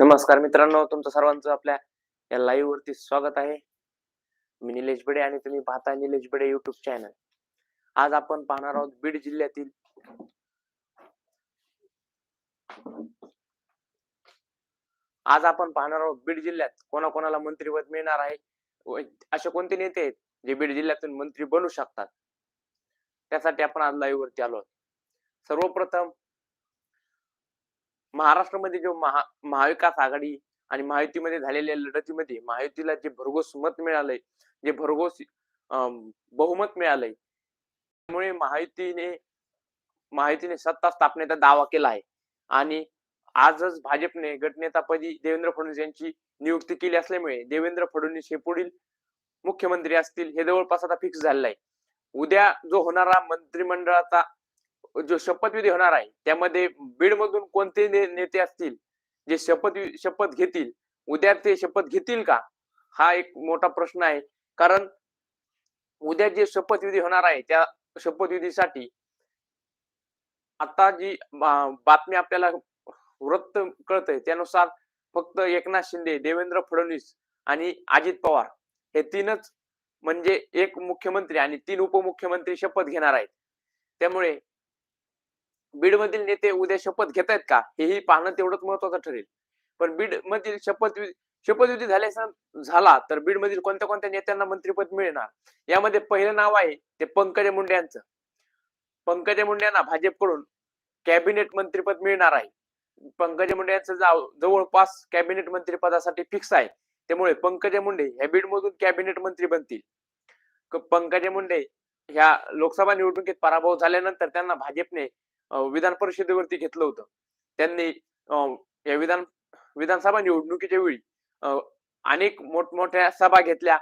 नमस्कार मित्रांनो तुमचं सर्वांचं आपल्या या लाईव्ह वरती स्वागत आहे. मी निलेश बडे आणि तुम्ही पाहता निलेश बडे युट्यूब चॅनल आज आपण पाहणार आहोत बीड जिल्ह्यातील आज आपण पाहणार आहोत बीड जिल्ह्यात कोणाकोणाला मंत्रीपद मिळणार आहे व असे कोणते नेते आहेत जे बीड जिल्ह्यातून मंत्री बनू शकतात? त्यासाठी आपण आज लाईव्ह वरती आलो आहोत. सर्वप्रथम महाराष्ट्रामध्ये जो महा महाविकास आघाडी आणि महायुतीमध्ये झालेल्या लढतीमध्ये महायुतीला जे भरघोस मत मिळालंय जे भरघोस बहुमत मिळालंय त्यामुळे महायुतीने महायुतीने सत्ता स्थापनेचा दावा केला आहे. आणि आजच भाजपने गटनेतापदी देवेंद्र फडणवीस यांची नियुक्ती केली असल्यामुळे देवेंद्र फडणवीस हे पुढील मुख्यमंत्री असतील हे जवळपास आता फिक्स झालेलं आहे. उद्या जो होणारा मंत्रिमंडळाचा जो शपथविधी होणार आहे त्यामध्ये बीड मधून कोणते नेते असतील जे शपथ शपथ घेतील उद्या ते शपथ घेतील का? हा एक मोठा प्रश्न आहे. कारण उद्या जे शपथविधी होणार आहे त्या शपथविधीसाठी आता जी बातमी आपल्याला वृत्त कळतंय त्यानुसार फक्त एकनाथ शिंदे देवेंद्र फडणवीस आणि अजित पवार हे तीनच म्हणजे एक मुख्यमंत्री आणि तीन उपमुख्यमंत्री शपथ घेणार आहेत. त्यामुळे बीड मधील नेते उद्या शपथ घेत आहेत का? हेही पाहणं तेवढंच महत्वाचं ठरेल. पण बीड मधील शपथ शपथविधी झाल्याचा झाला तर बीड मधील कोणत्या कोणत्या नेत्यांना मंत्रिपद मिळणार? यामध्ये पहिलं नाव आहे ते पंकजा मुंडे यांचं. पंकजा मुंडे यांना भाजपकडून कॅबिनेट मंत्रिपद मिळणार आहे. पंकजा मुंडे यांचं जाव- जवळपास कॅबिनेट मंत्रिपदासाठी फिक्स आहे. त्यामुळे पंकजा मुंडे ह्या बीड मधून कॅबिनेट मंत्री बनतील. पंकजा मुंडे ह्या लोकसभा निवडणुकीत पराभव झाल्यानंतर त्यांना भाजपने विधान परिषदेवरती घेतलं होतं. त्यांनी या विधान विधानसभा निवडणुकीच्या वेळी अं, अनेक मोठमोठ्या सभा घेतल्या.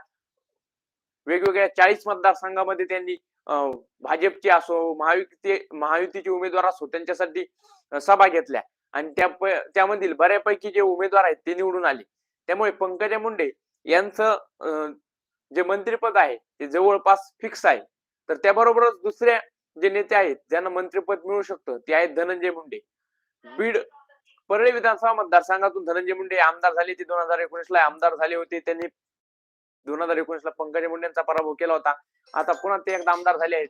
वेगवेगळ्या चाळीस मतदारसंघामध्ये त्यांनी भाजपचे भाजपची असो महायुती महायुतीचे उमेदवार असो त्यांच्यासाठी सभा घेतल्या. आणि त्या त्यामधील बऱ्यापैकी जे उमेदवार आहेत ते निवडून आले. त्यामुळे पंकजा मुंडे यांचं अं, जे मंत्रिपद आहे ते जवळपास फिक्स आहे. तर त्याबरोबरच दुसऱ्या जे नेते आहेत ज्यांना मंत्रिपद मिळू शकतं ते आहेत धनंजय मुंडे. बीड परळी विधानसभा मतदारसंघातून धनंजय मुंडे आमदार झाले ते दोन हजार एकोणीस ला आमदार झाले होते त्यांनी दोन हजार एकोणीस ला पंकजा मुंडेंचा पराभव केला होता. आता पुन्हा ते एकदा आमदार झाले आहेत.